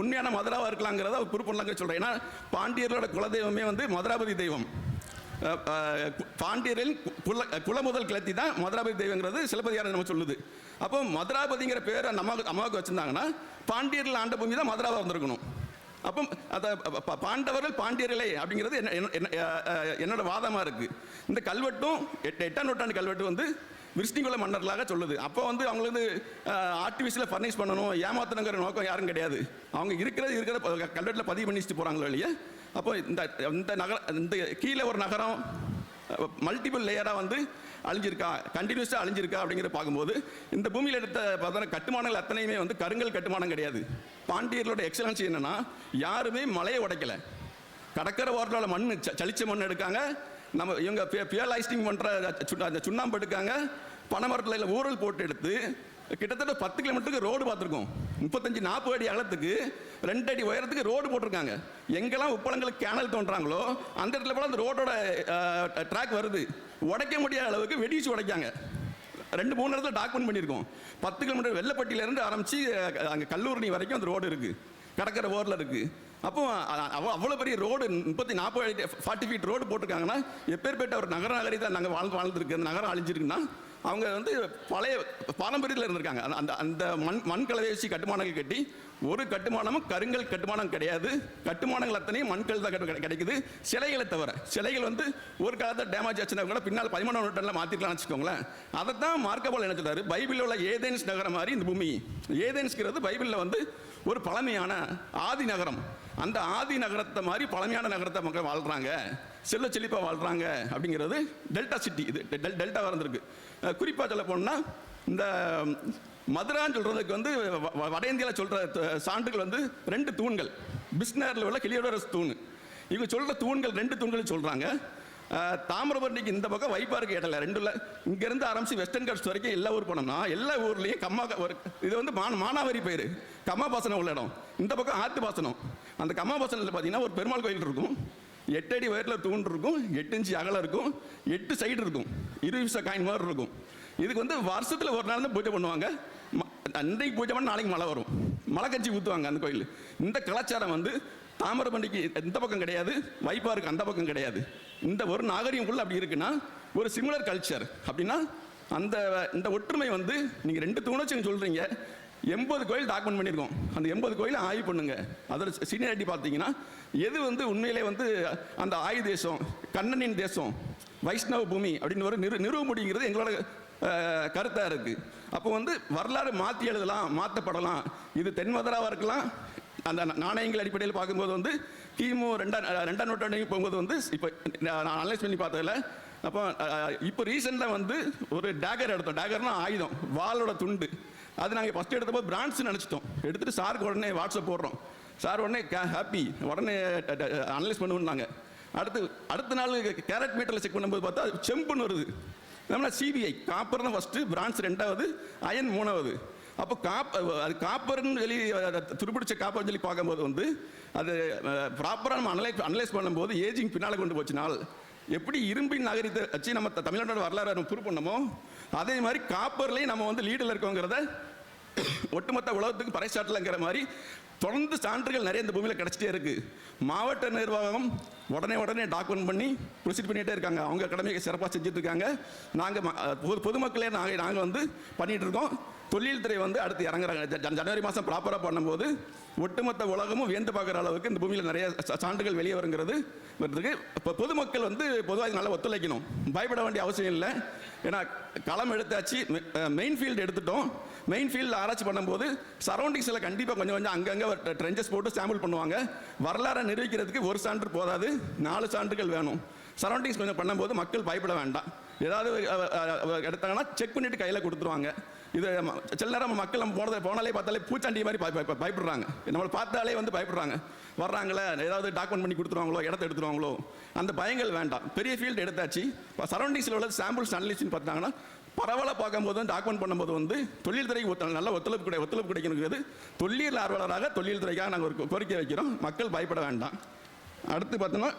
உண்மையான மதுராவாக இருக்கலாங்கிறத அவர் ப்ரூவ் பண்ணலாங்க சொல்கிறேன் ஏன்னா பாண்டியர்களோட குலதெய்வமே வந்து மதுராபதி தெய்வம். பாண்டியரில் பாண்டியரின் குல குலமுதல் கிளத்தி தான் மதுராபதி தெய்வங்கிறது சிலப்பதிகாரம் நம்ம சொல்லுது. அப்போ மதுராபதிங்கிற பேர் நம்ம அம்மாவுக்கு அம்மாவுக்கு வச்சுருந்தாங்கன்னா பாண்டியர்கள் ஆண்ட பூமி தான் மதுராவாக இருந்திருக்கணும் அப்போ அதை ப- பாண்டவர்கள் பாண்டியர்களே அப்படிங்கிறது என்ன என்ன- என்னோட வாதமாக இருக்குது இந்த கல்வெட்டும் எட்டு எட்டாம் நூற்றாண்டு கல்வெட்டு வந்து விருஷ்ணிகுல மன்னர்களாக சொல்லுது. அப்போ வந்து அவங்களுக்கு வந்து ஆர்டிஃபிஷியல் ஃபர்னிஷ் பண்ணணும் ஏமாத்தணுங்கிற நோக்கம் யாரும் கிடையாது. அவங்க இருக்கிறது இருக்கிற கல்வெட்டில் பதிவு பண்ணி வச்சுட்டு போகிறாங்களோ இல்லையா? அப்போ இந்த இந்த நகர இந்த கீழே ஒரு நகரம் மல்டிபிள் லேயராக வந்து அழிஞ்சிருக்கா? கண்டினியூஸாக அழிஞ்சிருக்கா அப்படிங்கிற பார்க்கும்போது இந்த பூமியில் எடுத்த பார்த்தோன்னா கட்டுமானங்கள் அத்தனையுமே வந்து கருங்கல் கட்டுமானம் கிடையாது. பாண்டியர்களோட எக்ஸலன்சி என்னன்னா யாருமே மலையை உடைக்கல. கடற்கரை ஓரத்தில் மண் ச- மண் எடுக்காங்க. நம்ம இவங்க பியர் லைஸ்டிங் பண்ணுற அந்த சுண்ணாம்பு எடுக்காங்க. பனைமரத்தில் ஊரல் போட்டு எடுத்து கிட்டத்தட்ட பத்து கிலோமீட்டருக்கு ரோடு பார்த்துருக்கோம். முப்பத்தஞ்சு நாற்பது அடி அகலத்துக்கு ரெண்டு அடி உயரத்துக்கு ரோடு போட்டிருக்காங்க. எங்கெல்லாம் உப்பளங்களுக்கு கேனல் தோன்றாங்களோ அந்த இடத்துல கூட அந்த ரோடோட ட்ராக் வருது. உடைக்க முடியாத அளவுக்கு வெடிச்சு உடைக்காங்க. ரெண்டு மூணு இடத்துல டாக்குமெண்ட் பண்ணியிருக்கோம். பத்து கிலோமீட்டர் வெள்ளப்பட்டியிலேருந்து ஆரம்பித்து அங்கே கல்லூரணி வரைக்கும் அந்த ரோடு இருக்குது கடற்கரை ஓரில் இருக்குது அப்போ அ- அவ்வளோ பெரிய ரோடு முப்பத்தி நாற்பது ஃபார்ட்டி ஃபீட் ரோடு போட்டிருக்காங்கன்னா எப்பேற்பட்ட ஒரு நகர நகரி தான் நாங்கள் வாழ்ந்து வாழ்ந்துருக்கு அந்த நகரம் அழிஞ்சிருக்குன்னா அவங்க வந்து பழைய பாரம்பரியத்தில் இருந்திருக்காங்க. அந்த- அந்த அந்த மண் மண் கலவை வச்சு கட்டுமானங்கள் கட்டி ஒரு கட்டுமானமும் கருங்கல் கட்டுமானம் கிடையாது. கட்டுமானங்கள் அத்தனையும் மண்கல் தான் கிடை- கிடைக்குது. சிலைகளை தவிர சிலைகள் வந்து ஒரு காலத்தில் டேமேஜ் ஆச்சுன்னா கூட பின்னால் பதிமூணாம் நூற்றாண்டில் மாற்றிக்கலாம்னு வச்சுக்கோங்களேன். அதை தான் மார்க்கபால் என்ன சொல்றாரு? பைபிளில் உள்ள ஏதேன்ஸ் நகரம் மாதிரி இந்த பூமி. ஏதேன்ஸ்கிறது பைபிளில் வந்து ஒரு பழமையான ஆதி நகரம். அந்த ஆதி நகரத்தை மாதிரி பழமையான நகரத்தை மக்கள் வாழ்கிறாங்க செல்ல செழிப்பாக வாழ்கிறாங்க அப்படிங்கிறது டெல்டா சிட்டி. இது டெல் டெல்டாவாக குறிப்பாக சொல்ல போனால் இந்த மதுரான்னு சொல்கிறதுக்கு வந்து வ- வ- வட இந்தியாவில் சொல்கிற சான்றுகள் வந்து ரெண்டு தூண்கள். பிஸ்னரில் உள்ள கிளியோடரஸ் தூண். இவங்க சொல்கிற தூண்கள் ரெண்டு தூண்கள் சொல்கிறாங்க தாமிரபரணிக்கு இந்த பக்கம் வைப்பாருக்கு இடல ரெண்டுல. இல்லை இங்கேருந்து ஆரம்பித்து வெஸ்டர்ன் கட்ஸ் வரைக்கும் எல்லா ஊர் போனோம்னா எல்லா ஊர்லேயும் கம்மா ஒரு இது வந்து மான மானாவாரி பயிர் கம்மா பாசனம் உள்ள இடம். இந்த பக்கம் ஆற்று பாசனம். அந்த கம்மா பாசனத்தில் பார்த்தீங்கன்னா ஒரு பெருமாள் கோயில் இருக்கும். எட்டு அடி உயரத்தில் தூண் இருக்கும். எட்டு இன்ச்சு அகலம் இருக்கும். எட்டு சைடு இருக்கும். இருபது பைசா காயின் மாதிரி இருக்கும். இதுக்கு வந்து வருஷத்தில் ஒரு நாள் தான் பூஜை பண்ணுவாங்க. ம- அன்றைக்கு பூஜை பண்ண நாளைக்கு மழை வரும். மழை கஞ்சி ஊற்றுவாங்க அந்த கோயில் இந்த கலாச்சாரம் வந்து தாமிரபரணிக்கு இந்த பக்கம் கிடையாது வைப்பாருக்கு அந்த பக்கம் கிடையாது. இந்த ஒரு நாகரிகம் அப்படி இருக்குன்னா ஒரு சிமிலர் கல்ச்சர் அப்படின்னா அந்த இந்த ஒற்றுமை வந்து நீங்கள் ரெண்டு தூணச்சுங்க சொல்கிறீங்க எண்பது கோயில் டாக்குமெண்ட் பண்ணியிருக்கோம். அந்த எண்பது கோயிலை ஆய்வு பண்ணுங்க. அதில் சீனியாரிட்டி பார்த்தீங்கன்னா எது வந்து உண்மையிலே வந்து அந்த ஆயு தேசம் கண்ணனின் தேசம் வைஷ்ணவ பூமி அப்படின்னு ஒரு நிறு நிறுவ முடியுங்கிறது எங்களோட கருத்தாக இருக்குது அப்போ வந்து வரலாறு மாற்றி எழுதலாம் மாற்றப்படலாம் இது தென்மதுராவாக இருக்கலாம். அந்த நாணயங்கள் அடிப்படையில் பார்க்கும்போது வந்து கிமு ரெண்டாம் ரெண்டாம் நூற்றாண்டு போகும்போது வந்து இப்போ நான் அனலைஸ் பண்ணி பார்த்ததில்ல அப்போ இப்போ ரீசெண்டாக வந்து ஒரு டேகர் எடுத்தோம். டேகர்னா ஆயுதம். வாளோட துண்டு. அது நாங்கள் ஃபஸ்ட்டு எடுத்தப்போ பிரான்ஸ் நினச்சிட்டோம். எடுத்துகிட்டு சாருக்கு உடனே வாட்ஸ்அப் போடுறோம். சார் உடனே கே ஹாப்பி உடனே அனலைஸ் பண்ணுவோம்னாங்க. அடுத்து அடுத்த நாள் கேரட் மீட்டரில் செக் பண்ணும்போது பார்த்தா அது செம்புன்னு வருது. நம்ம சிபிஐ காப்பர் தான் ஃபஸ்ட்டு பிரான்ஸ் ரெண்டாவது அயன் மூணாவது. அப்போ காப் அது காப்பர்னு சொல்லி துருப்பிடிச்ச காப்பர்னு சொல்லி பார்க்கும்போது வந்து அது ப்ராப்பராக நம்ம அனலைஸ் அனலைஸ் பண்ணும்போது ஏஜிங் பின்னால் கொண்டு போச்சு நாள். எப்படி இரும்பின் நகரத்தை வச்சு நம்ம தமிழ்நாட்டோட வரலாறு நம்ம ப்ரூவ் பண்ணமோ அதே மாதிரி காப்பர்லேயும் நம்ம வந்து லீடில் இருக்கோங்கிறத ஒட்டுமொத்த உலகத்துக்கு பறைசாட்டலங்கிற மாதிரி தொடர்ந்து சான்றுகள் நிறைய இந்த பூமியில் கிடச்சிட்டே இருக்குது மாவட்ட நிர்வாகம் உடனே உடனே டாக்குமெண்ட் பண்ணி ப்ரொசீட் பண்ணிகிட்டே இருக்காங்க. அவங்க கடமையை சிறப்பாக செஞ்சுட்டு இருக்காங்க நாங்கள் பொது பொதுமக்களே நாங்கள் நாங்கள் வந்து பண்ணிகிட்டு இருக்கோம் தொழில்துறை வந்து அடுத்து இறங்குறாங்க. ஜ- ஜனவரி மாதம் ப்ராப்பராக பண்ணும்போது ஒட்டுமொத்த உலகமும் வியந்து பார்க்குற அளவுக்கு இந்த பூமியில் நிறைய சான்றுகள் வெளியே வருங்கிறது வருதுக்கு இப்போ பொதுமக்கள் வந்து பொதுவாக நல்லா ஒத்துழைக்கணும். பயப்பட வேண்டிய அவசியம் இல்லை. ஏன்னா களம் எடுத்தாச்சு. மெயின் ஃபீல்டு எடுத்துட்டோம். மெயின் ஃபீல்டில் ஆராய்ச்சி பண்ணும்போது சரௌண்டிங்ஸில் கண்டிப்பாக கொஞ்சம் கொஞ்சம் அங்கங்கே ட்ரெஞ்சஸ் போட்டு சாம்பிள் பண்ணுவாங்க. வரலாறை நிரூபிக்கிறதுக்கு ஒரு சான்று போதாது நாலு சான்றுகள் வேணும். சரௌண்டிங்ஸ் கொஞ்சம் பண்ணும்போது மக்கள் பயப்பட வேண்டாம். ஏதாவது எடுத்தாங்கன்னா செக் பண்ணிவிட்டு கையில் கொடுத்துருவாங்க. இது சில நேரம் மக்கள் நம்ம போனதை போனாலே பார்த்தாலே பூச்சாண்டி மாதிரி பயப்படுறாங்க. நம்மளை பார்த்தாலே வந்து பயப்படுறாங்க. வர்றாங்களே ஏதாவது டாக்குமெண்ட் பண்ணி கொடுத்துருவாங்களோ இடத்த எடுத்துருவாங்களோ அந்த பயங்கள் வேண்டாம். பெரிய ஃபீல்டு எடுத்தாச்சு. இப்போ சரௌண்டிங்ஸில் உள்ள சாம்பிள்ஸ் அனலிஸ்ட்னு பார்த்தாங்கன்னா பரவலாக பார்க்கும்போது தொழில் பண்ணும்போது வந்து தொழில் துறைக்கு ஒத்த- நல்ல ஒத்துழைப்பு கிடை ஒத்துழைப்பு கிடைக்கணுங்கிறது தொழில் ஆர்வலராக தொழில் துறைக்காக நாங்கள் ஒரு கோரிக்கை வைக்கிறோம். மக்கள் பயப்பட வேண்டாம். அடுத்து பார்த்தோன்னா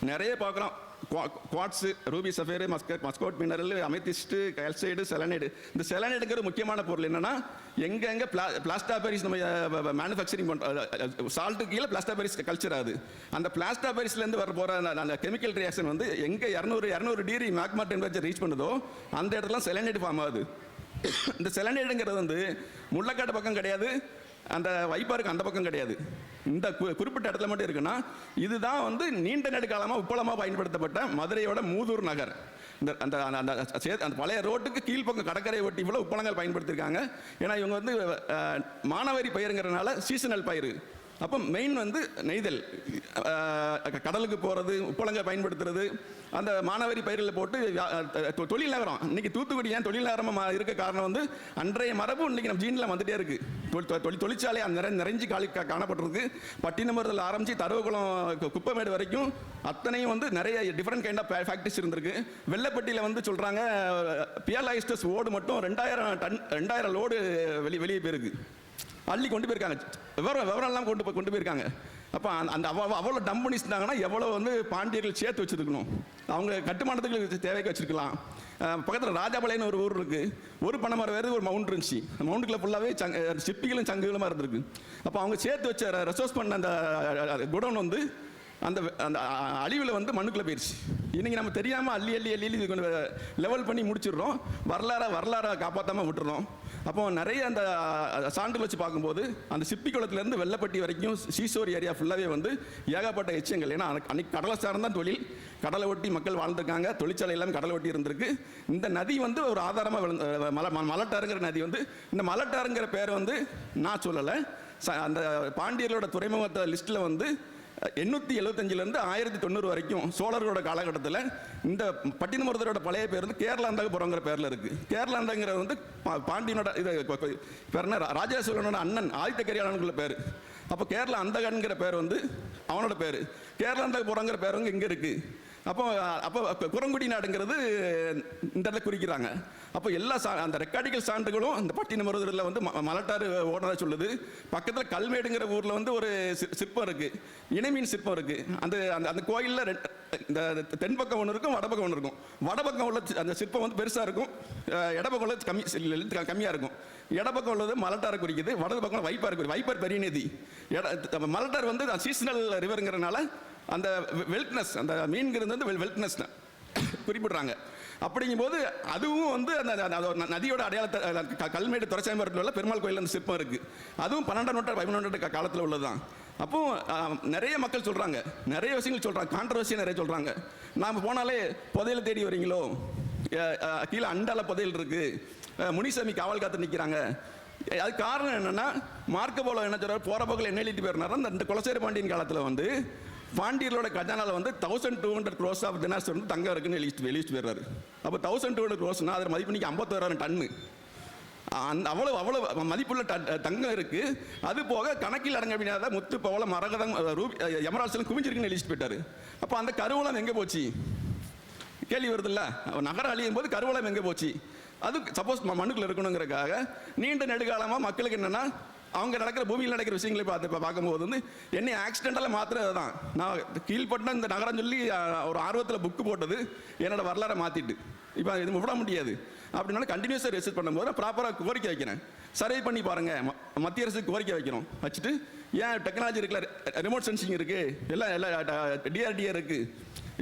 நிறைய பார்க்குறோம் quartz ruby sapphire மஸ்க muscovite mineral amethyst calcite selenite இந்த செலனைடுங்கிற முக்கியமான பொருள் என்னென்னா எங்கெங்கே பிளா பிளாஸ்டாபெரிஸ் நம்ம மேனுஃபேக்சரிங் பண்ணுறோம் சால்ட்டு கீழே பிளாஸ்டாபெரிஸ் கல்ச்சர் ஆகுது. அந்த பிளாஸ்டாபெரிஸ்லேருந்து வர போகிற அந்த அந்த கெமிக்கல் ரியாக்ஷன் வந்து எங்கே இரநூறு இரநூறு டிகிரி மேக்மா டெம்பரேச்சர் ரீச் பண்ணுதோ அந்த இடத்துல செலனைடு ஃபார்ம் ஆகுது. இந்த செலனைடுங்கிறது வந்து முள்ளக்காட்டு பக்கம் கிடையாது அந்த வைப்பாருக்கு அந்த பக்கம் கிடையாது. இந்த குறிப்பிட்ட இடத்துல மட்டும் இருக்குன்னா இதுதான் வந்து நீண்ட நெடுக்காலமாக உப்பளமாக பயன்படுத்தப்பட்ட மதுரையோட மூதூர் நகர். இந்த அந்த அந்த- அந்த சே- அந்த பழைய ரோட்டுக்கு கீழ்ப்பக்கம் கடற்கரை ஒட்டி இவ்வளோ உப்பளங்கள் பயன்படுத்தியிருக்காங்க ஏன்னா இவங்க வந்து மானவரி மானாவாரி பயிருங்கிறனால சீசனல் பயிர் அப்போ மெயின் வந்து நெய்தல். கடலுக்கு போகிறது உப்பளங்க பயன்படுத்துறது அந்த மானாவாரி பயிரில் போட்டு தொழில் நகரம். இன்னைக்கு தூத்துக்குடி ஏன் தொழில் நகரமாக இருக்க காரணம் வந்து அன்றைய மரபு இன்னைக்கு நம்ம ஜீனில் வந்துட்டே இருக்கு. தொழிற்சாலை அந்த நிறை நிறைஞ்சு காலி காணப்பட்டிருக்கு. பட்டினமரத்தில் ஆரம்பித்து தருவகுளம் கு- குப்பமேடு வரைக்கும் அத்தனையும் வந்து நிறைய டிஃப்ரெண்ட் கைண்ட் ஆஃப் ஃபேக்ட்ரிஸ் இருந்திருக்கு. வெள்ளப்பட்டியில் வந்து சொல்கிறாங்க பியலாயிஸ்டஸ் ஓடு மட்டும் ரெண்டாயிரம் டன் ரெண்டாயிரம் லோடு வெளி வெளியே போயிருக்கு. அள்ளி கொண்டு போயிருக்காங்க. விவரம் விவரம்லாம் கொண்டு போய் கொண்டு போயிருக்காங்க. அப்போ அந்த- அந்த அவ்வளோ அவ்வளோ டம்ப் பண்ணிச்சுட்டாங்கன்னா எவ்வளோ வந்து பாண்டியர்கள் சேர்த்து வச்சிருக்கணும். அவங்க கட்டுமானத்துக்கு தேவைக்கு வச்சிருக்கலாம். பக்கத்தில் ராஜாபாளையம்னு ஒரு ஊர் இருக்குது ஒரு பனைமரம் வேறு ஒரு மவுண்ட் இருந்துச்சு. அந்த மவுண்டுக்குள்ள ஃபுல்லாகவே சங்க சிப்பிகளும் சங்குகளுமா இருந்திருக்கு. அப்போ அவங்க சேர்த்து வச்ச ரெசோர்ஸ் பண்ண அந்த குடோன் வந்து அந்த அந்த அழிவில் வந்து மண்ணுக்குள்ளே போயிடுச்சு இன்னைக்கு நம்ம தெரியாமல் அள்ளி அள்ளி அள்ளி இது கொண்டு லெவல் பண்ணி முடிச்சிடுறோம். வரலாற வரலாறை காப்பாற்றாமல் விட்டுறோம். அப்போ நிறைய அந்த சான்றுகள் வச்சு பார்க்கும்போது அந்த சிப்பி குளத்துலேருந்து வெள்ளப்பட்டி வரைக்கும் சீசோர் ஏரியா ஃபுல்லாகவே வந்து ஏகப்பட்ட எச்சங்கள். ஏன்னா அன்னைக்கு- அன்னைக்கு கடலை சார்ந்தான் தொழில். கடலை ஒட்டி மக்கள் வாழ்ந்திருக்காங்க. தொழிற்சாலை எல்லாமே கடலை ஒட்டி இருந்திருக்கு. இந்த நதி வந்து ஒரு ஆதாரமாக விழுந்து அஹ், மல ம- நதி வந்து இந்த மலட்டாருங்கிற பேர் வந்து நான் சொல்லலை. ச- அந்த பாண்டியர்களோட துறைமுகத்தை லிஸ்ட்டில் வந்து எண்ணூற்றி எழுபத்தஞ்சிலேருந்து ஆயிரத்தி தொண்ணூறு வரைக்கும் சோழர்களோட காலகட்டத்தில் இந்த பட்டினமுருதரோட பழைய பேர் வந்து கேரளாந்தகபுரங்கிற பேரில் இருக்குது கேரளாந்தங்கிறது வந்து பா- பாண்டியனோட இது பேர்னா ராஜேஸ்வரனோட பேர் என்ன? ரா- அண்ணன் ஆதித்த கரியாளனுக்குள்ள பேர். அப்போ கேரளா அந்தகன்கிற பேர் வந்து அவனோட பேர். கேரளாந்தகபுரங்கிற பேர் வந்து இங்கே இருக்குது அப்போ அப்போ குரங்குடி நாடுங்கிறது இந்த இடத்துல குறிக்கிறாங்க. அப்போ எல்லா சா அந்த ரெக்கார்டிக்கல் சான்றுகளும் அந்த பட்டினம் பட்டினமருதில் வந்து ம- மலட்டாறு ஓடுறதா சொல்லுது. பக்கத்தில் கல்மேடுங்கிற ஊரில் வந்து ஒரு சிற்பம் இருக்குது இணைமீன் சிற்பம் இருக்குது அந்த அந்த அந்த கோயிலில் ரெண்டு இந்த தென்பக்கம் ஒன்று இருக்கும் வடபக்கம் ஒன்று இருக்கும். வடபக்கம் உள்ள அந்த சிற்பம் வந்து பெருசாக இருக்கும். அஹ் இடப்பக்கம் உள்ளது கம்மி கம்மியாக இருக்கும். இடப்பக்கம் உள்ளது மலட்டாரை குறிக்குது. வடது பக்கம் வைப்பார் குறி வைப்பார் பெரிய நிதி. மலட்டார் வந்து சீசனல் ரிவருங்கிறனால அந்த வெல்ட்னஸ் அந்த மீன்கிறது வந்து வெல்ட்னஸ் குறிப்பிடுறாங்க. அப்படிங்கும்போது அதுவும் வந்து அந்த நதியோட அடையாளத்தை க- கல்மேடு துறைசாமரத்தில் உள்ள பெருமாள் கோயில் அந்த சிற்பம் இருக்குது அதுவும் பன்னெண்டாம் நூற்றாண்டு பதிமூணாம் நூற்றாண்டு காலத்தில் உள்ளதுதான். அப்போ நிறைய மக்கள் சொல்கிறாங்க நிறைய விஷயங்கள் சொல்கிறாங்க கான்ட்ரவர்சி நிறைய சொல்கிறாங்க நாம் போனாலே புதையல தேடி வரீங்களோ? கீழே அண்டால புதையல் இருக்குது முனிசாமி காவல் காத்து நிற்கிறாங்க அது காரணம் என்னென்னா மார்க்க போல என்ன சொல்கிறார் போகிற பக்கம் என்ன எழுதிட்டு போயிருந்தாரு அந்த குலசேர பாண்டியன் காலத்தில் வந்து பாண்டியர்களோட கஜானாவில் வந்து thousand two hundred crores of dinars வந்து தங்கம் இருக்குன்னு எழுதிட்டு வெளியிட்டு போயிடுறாரு. அப்போ தௌசண்ட் டூ ஹண்ட்ரட் க்ரோஸ்னா அதில் மதிப்பு இன்னைக்கு ஐம்பத்தோராயிரம் டன்னு அந்த அவ்வளோ அவ்வளோ மதிப்புள்ள ட- தங்கம் இருக்குது அது போக கணக்கில் அடங்க முடியாத முத்து பவள மரகதம் ரூபி எமரால்ஸ் குமிஞ்சிருக்குன்னு எழுதிட்டு போயிட்டாரு. அப்போ அந்த கருவூலம் எங்கே போச்சு? கேள்வி வருதுல்ல? அவன் நகரம் அழியும் போது கருவூலம் எங்கே போச்சு? அது சப்போஸ் மண்ணுக்குள்ள இருக்கணுங்கிறதுக்காக நீண்ட நெடுகாலமாக மக்களுக்கு என்னென்னா அவங்க நடக்கிற பூமியில் நடக்கிற விஷயங்களை பார்த்து இப்போ பார்க்கும்போது வந்து என்னை ஆக்சிடென்டலாக மாத்திரம் தான் நான் கீழ்பட்டினம் இந்த நகரம் சொல்லி ஒரு ஆர்வத்தில் புக்கு போட்டது என்னோட வரலாறை மாற்றிட்டு இப்போ இது விட முடியாது. அப்படின்னாலும் கண்டினியூஸாக ரிசர்ச் பண்ணும்போது ப்ராப்பராக கோரிக்கை வைக்கிறேன். சர்வே பண்ணி பாருங்கள் ம- மத்திய அரசுக்கு கோரிக்கை வைக்கிறோம் வச்சுட்டு ஏன் டெக்னாலஜி இருக்குல்ல ரிமோட் சென்சிங் இருக்குது எல்லாம் எல்லா டிஆர்டிஏ இருக்குது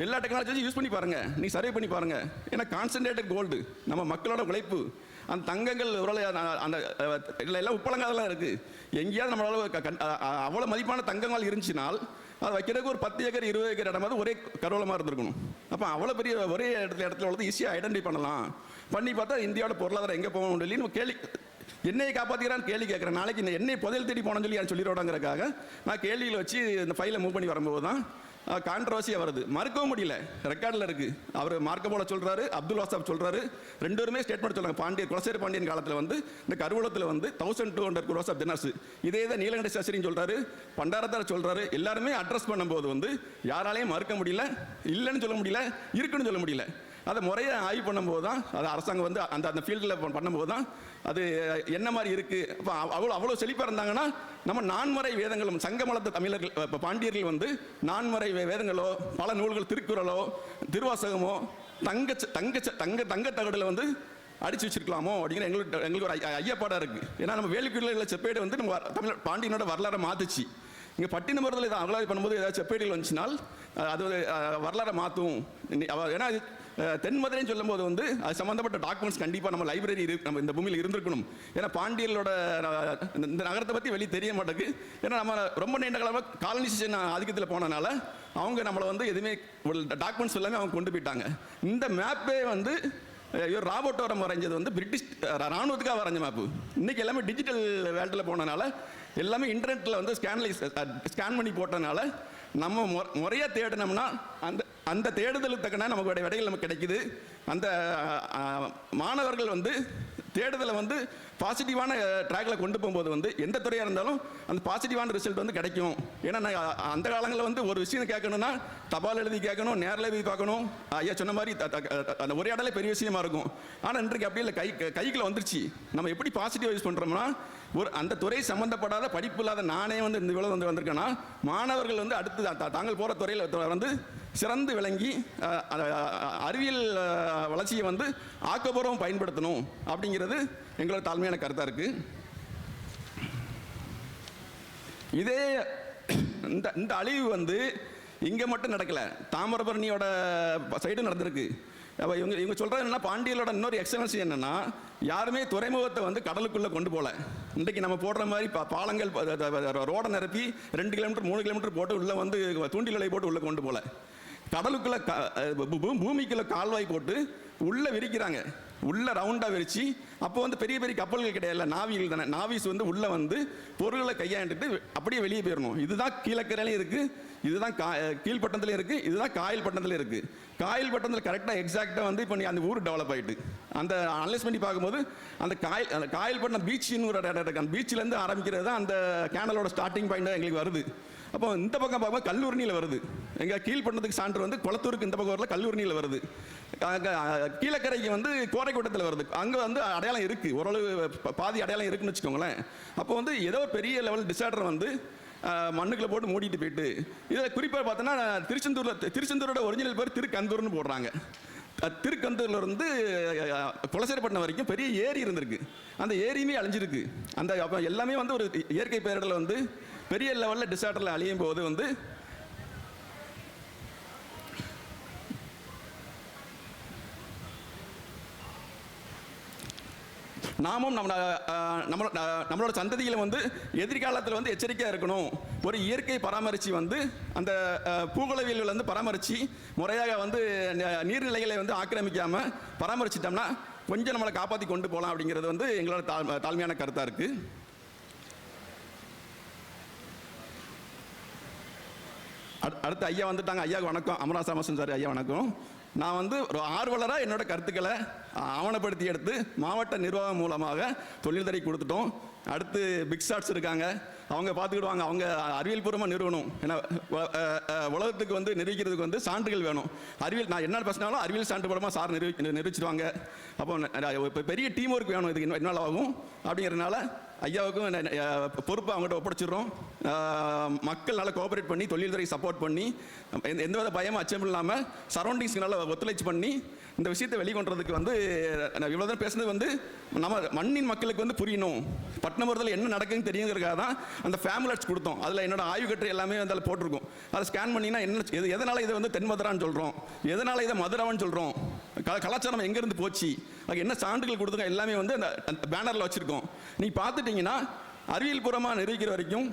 எல்லா டெக்னாலஜியும் யூஸ் பண்ணி பாருங்கள் நீ சர்வே பண்ணி பாருங்கள் ஏன்னா கான்சன்ட்ரேட்டட் கோல்டு நம்ம மக்களோட உழைப்பு. அந்த தங்கங்கள் ஓரளவு அந்த- அந்த எல்லாம் உப்பளங்காதெல்லாம் இருக்குது எங்கேயாவது நம்மளால அவ்வளோ மதிப்பான தங்கங்கள் இருந்துச்சுனால் அது வைக்கிறதுக்கு ஒரு பத்து ஏக்கர் இருபது ஏக்கர் இடமாவது ஒரே கருவலமாக இருந்திருக்கணும். அப்போ அவ்வளோ பெரிய ஒரே இடத்துல இடத்துல உள்ளது ஈஸியாக ஐடென்டிஃபை பண்ணலாம். பண்ணி பார்த்தா இந்தியாவோட பொருளாதாரம் எங்கே போகணும் சொல்லி கேள்வி. என்னையை காப்பாற்றிக்கிறான்னு கேள்வி கேட்குறேன். நாளைக்கு இந்த என்னை புதையல் தேடி போனோம்னு சொல்லி யாரும் சொல்லிடுவாங்கிறக்காக நான் கேள்வியில் வச்சு இந்த ஃபைலை மூவ் பண்ணி வரும்போது தான் கான்ட்ரவர்சியாக வருது. மறுக்கவும் முடியல. ரெக்கார்டில் இருக்குது அவர் மார்க்க போல சொல்கிறாரு அப்துல் வாசாப் சொல்கிறாரு ரெண்டு பேருமே ஸ்டேட்மெண்ட் சொல்கிறாங்க பாண்டியர் குலசேர பாண்டியன் காலத்தில் வந்து இந்த கருவூலத்தில் வந்து thousand two hundred crores of dinars இதே தான் நீலகண்ட சாஸ்திரின்னு சொல்கிறாரு பண்டாரத்தார் சொல்கிறாரு எல்லாருமே அட்ரஸ் பண்ணும்போது வந்து யாராலையும் மறுக்க முடியல இல்லைன்னு சொல்ல முடியல இருக்குன்னு சொல்ல முடியல. அதை முறையாக ஆய்வு பண்ணும்போது தான் அது அரசாங்கம் வந்து அந்த அந்த ஃபீல்டில் பண்ணும்போது தான் அது என்ன மாதிரி இருக்குது அப்போ அவ்வளோ அவ்வளோ செழிப்பாக இருந்தாங்கன்னா நம்ம நான்மறை வேதங்களும் சங்கமலத்த தமிழர்கள் இப்போ பாண்டியர்கள் வந்து நான்மறை வே- வேதங்களோ பல நூல்கள் திருக்குறளோ திருவாசகமோ தங்க தங்க தங்க தங்க வந்து அடிச்சு வச்சிருக்கலாமோ அப்படிங்கிற எங்களுக்கு எங்களுக்கு ஒரு ஐயப்பாடாக இருக்குது ஏன்னா நம்ம வேலுக்குள்ள செப்பேடு வந்து நம்ம தமிழ் பாண்டியனோட வரலாறை மாத்துச்சு. இங்கே பட்டினமரத்தில் இதை அகலாதி பண்ணும்போது ஏதாவது செப்பேடுகள் வந்துச்சுனால் அது ஒரு, வரலாறை மாற்றும் ஏன்னா தென்மதுரைன்னு சொல்லும்போது வந்து அது சம்மந்தப்பட்ட டாக்குமெண்ட்ஸ் கண்டிப்பாக நம்ம லைப்ரரி இரு நம்ம இந்த பூமியில் இருந்திருக்கணும். ஏன்னா பாண்டியர்களோட இந்த- இந்த நகரத்தை பற்றி வெளியே தெரிய மாட்டேங்குது. ஏன்னா நம்ம ரொம்ப நீண்ட காலமாக காலனிசேஷன் ஆதிக்கத்தில் போனனால அவங்க நம்மளை வந்து எதுவுமே டாக்குமெண்ட்ஸ் எல்லாமே அவங்க கொண்டு போயிட்டாங்க. இந்த மேப்பே வந்து ஐயோ ராபோட்டோரம் வரைஞ்சது வந்து பிரிட்டிஷ் ரா- ராணுவத்துக்காக வரைஞ்ச மேப்பு இன்றைக்கி எல்லாமே டிஜிட்டல் வேல்ட்டில் போனனால எல்லாமே இன்டர்நெட்டில் வந்து ஸ்கேன்லைஸ் ஸ்கேன் பண்ணி போட்டனால நம்ம முறையாக தேடினோம்னா அந்த அந்த தேடுதலுக்கு தக்கன நமக்கு விடைகள் நமக்கு கிடைக்குது. அந்த மாணவர்கள் வந்து தேடுதலை வந்து பாசிட்டிவான ட்ராக்ல கொண்டு போகும்போது வந்து எந்த துறையாக இருந்தாலும் அந்த பாசிட்டிவான ரிசல்ட் வந்து கிடைக்கும். ஏன்னா நான் அந்த காலங்களில் வந்து ஒரு விஷயம் கேட்கணும்னா தபால் எழுதி கேட்கணும் நேரில் எழுதி பார்க்கணும். ஐயா சொன்ன மாதிரி த- ஒரே இடத்துல பெரிய விஷயமா இருக்கும். ஆனால் இன்றைக்கு அப்படி இல்லை. கை கைக்குள்ள வந்துருச்சு. நம்ம எப்படி பாசிட்டிவ் யூஸ் பண்ணுறோம்னா ஒரு அந்த துறை சம்மந்தப்படாத படிப்பு இல்லாத நானே வந்து இந்த இவ்வளோ வந்து வந்திருக்கேன்னா மாணவர்கள் வந்து அடுத்து தாங்கள் போகிற துறையில் வந்து சிறந்து விளங்கி அறிவியல் வளர்ச்சியை வந்து ஆக்கப்பூர்வம் பயன்படுத்தணும் அப்படிங்கிறது எங்களோட தாழ்மையான கருத்தாக இருக்குது இதே இந்த இந்த அழிவு வந்து இங்கே மட்டும் நடக்கல. தாமிரபரணியோட சைடு நடந்திருக்கு. அப்போ இவங்க இவங்க சொல்கிறது என்னென்னா பாண்டியலோட இன்னொரு எக்ஸலன்சி என்னென்னா யாருமே துறைமுகத்தை வந்து கடலுக்குள்ளே கொண்டு போகல. இன்றைக்கு நம்ம போடுற மாதிரி பா பாலங்கள் ரோடை நிரப்பி ரெண்டு கிலோமீட்டர் மூணு கிலோமீட்டர் போட்டு உள்ளே வந்து தூண்டில் விலை போட்டு உள்ளே கொண்டு போகல. கடலுக்குள்ளே க- கால்வாய் போட்டு உள்ளே விரிக்கிறாங்க. உள்ளே ரவுண்டாக விரித்து அப்போ வந்து பெரிய பெரிய கப்பல்கள் கிடையாது நாவிகள் தானே. நாவிஸ் வந்து உள்ளே வந்து பொருள்களை கையாண்டுட்டு அப்படியே வெளியே போயிடணும் இதுதான் கீழக்கரையிலையும் இருக்குது இதுதான் கா அஹ் இருக்குது இதுதான் காயல் பட்டணத்துலையும் இருக்குது காயல் பட்டணத்தில் கரெக்டாக எக்ஸாக்டாக வந்து இப்போ நீ அந்த ஊர் டெவலப் ஆயிட்டு. அந்த அனலைஸ் பண்ணி பார்க்கும்போது அந்த காயல் அந்த காயல் பட்டணம் பீச்சின்னு ஒரு இடம் இருக்குது அந்த பீச்சிலேருந்து ஆரம்பிக்கிறது தான் அந்த கேனலோட ஸ்டார்டிங் பாயிண்ட்டாக எங்களுக்கு வருது. அப்போ இந்த பக்கம் பார்க்கும்போது கல்லூரணியில் வருது. எங்கள் கீழ் பண்ணதுக்கு சான்று வந்து குளத்தூருக்கு இந்த பக்கம் வரல கல்லூரணியில் வருது. கீழக்கரைக்கு வந்து கோரைக்கூட்டத்தில் வருது. அங்கே வந்து அடையாளம் இருக்குது ஓரளவு பாதி அடையாளம் இருக்குன்னு வச்சுக்கோங்களேன். அப்போ வந்து ஏதோ பெரிய லெவல் டிசார்டர் வந்து மண்ணுக்குள்ள போட்டு மூடிட்டு போயிட்டு இதில் குறிப்பாக பார்த்தோன்னா திருச்செந்தூரில் திருச்செந்தூரோட ஒரிஜினல் பேர் திருக்கந்தூர்னு போடுறாங்க. திருக்கந்தூர்லேருந்து இருந்து குலசேரப்பட்டினம் வரைக்கும் பெரிய ஏரி இருந்திருக்கு. அந்த ஏரியுமே அழிஞ்சிருக்கு. அந்த அப்போ எல்லாமே வந்து ஒரு இயற்கை பேரிடர்ல வந்து பெரிய லெவலில் டிசார்டரில் அழியும் போது வந்து நாமும் நம்ம நம்மளோட நம்மளோட சந்ததிகளை வந்து எதிர்காலத்தில் வந்து எச்சரிக்கையாக இருக்கணும். ஒரு இயற்கை பராமரித்து வந்து அந்த அஹ், வந்து பராமரித்து முறையாக வந்து ந- நீர்நிலைகளை வந்து ஆக்கிரமிக்காமல் பராமரிச்சிட்டோம்னா கொஞ்சம் நம்மளை காப்பாற்றி கொண்டு போகலாம் அப்படிங்கிறது வந்து எங்களோட தா தாழ்மையான கருத்தாக இருக்குது அடுத்து ஐயா வந்துட்டாங்க. ஐயா வணக்கம். அமராசாமசன் சார் ஐயா வணக்கம். நான் வந்து ஒரு ஆர்வலராக என்னோட கருத்துக்களை ஆவணப்படுத்தி எடுத்து மாவட்ட நிர்வாகம் மூலமாக தொழில்துறை கொடுத்துட்டோம். அடுத்து பிக் ஷாட்ஸ் இருக்காங்க. அவங்க பார்த்துக்கிடுவாங்க. அவங்க அறிவியல் பூர்வமாக நிறுவனம் ஏன்னா உலகத்துக்கு வந்து நிரூபிக்கிறதுக்கு வந்து சான்றுகள் வேணும். அறிவியல் நான் என்ன பேசினாலும் அறிவியல் சான்று மூலமாக சார் நிரூபி நிரூபிச்சிடுவாங்க அப்போ இப்போ பெரிய டீம் ஒர்க் வேணும். இதுக்கு இன்னும் என்னால் ஆகும். அப்படிங்கிறதுனால ஐயாவுக்கும் பொறுப்பை அவங்ககிட்ட ஒப்படைச்சிடுறோம். மக்கள் நல்லா கோஆபரேட் பண்ணி தொழில்துறை சப்போர்ட் பண்ணி எந்த வித பயமும் அச்சம் இல்லாமல் சரௌண்டிங்ஸ்க்கு நல்லா ஒத்துழைச்சு பண்ணி இந்த விஷயத்தை வெளிக்கொண்டதுக்கு வந்து நான் இவ்வளோ தான் பேசுனது வந்து நம்ம மண்ணின் மக்களுக்கு வந்து புரியணும். பட்டினபுரத்தில் என்ன நடக்குதுன்னு தெரியுங்கிறதுக்காக தான் அந்த ஃபேமிலட்ஸ் கொடுத்தோம். அதில் என்னோட ஆய்வு கட்டுரை எல்லாமே வந்து அதில் போட்டிருக்கும். அதை ஸ்கேன் பண்ணினா என்ன எது எதனால் இதை வந்து தென்மதுரான்னு சொல்கிறோம் எதனால் இதை மதுரான்னு சொல்கிறோம் க கலாச்சாரம் எங்கேருந்து போச்சு? அதுக்கு என்ன சான்றுகள் கொடுத்துருக்கோம் எல்லாமே வந்து அந்த பேனரில் வச்சுருக்கோம். நீ பார்த்துட்டிங்கன்னா அறிவியல் பூர்வமாக நிரூபிக்கிற வரைக்கும்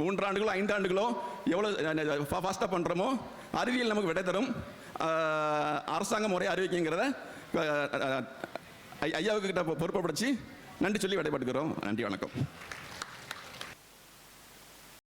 மூன்றாண்டுகளோ ஐந்தாண்டுகளோ எவ்வளோ ஃபாஸ்ட்டாக பண்ணுறோமோ அறிவியல் நமக்கு விடை தரும். அரசாங்கம் அரசாங்க முறை அறிவிக்குங்கிறத ஐயாவுக்கு கிட்ட பொறுப்பை படைச்சு நன்றி சொல்லி விடைபெற்றுக்கிறோம் நன்றி வணக்கம்.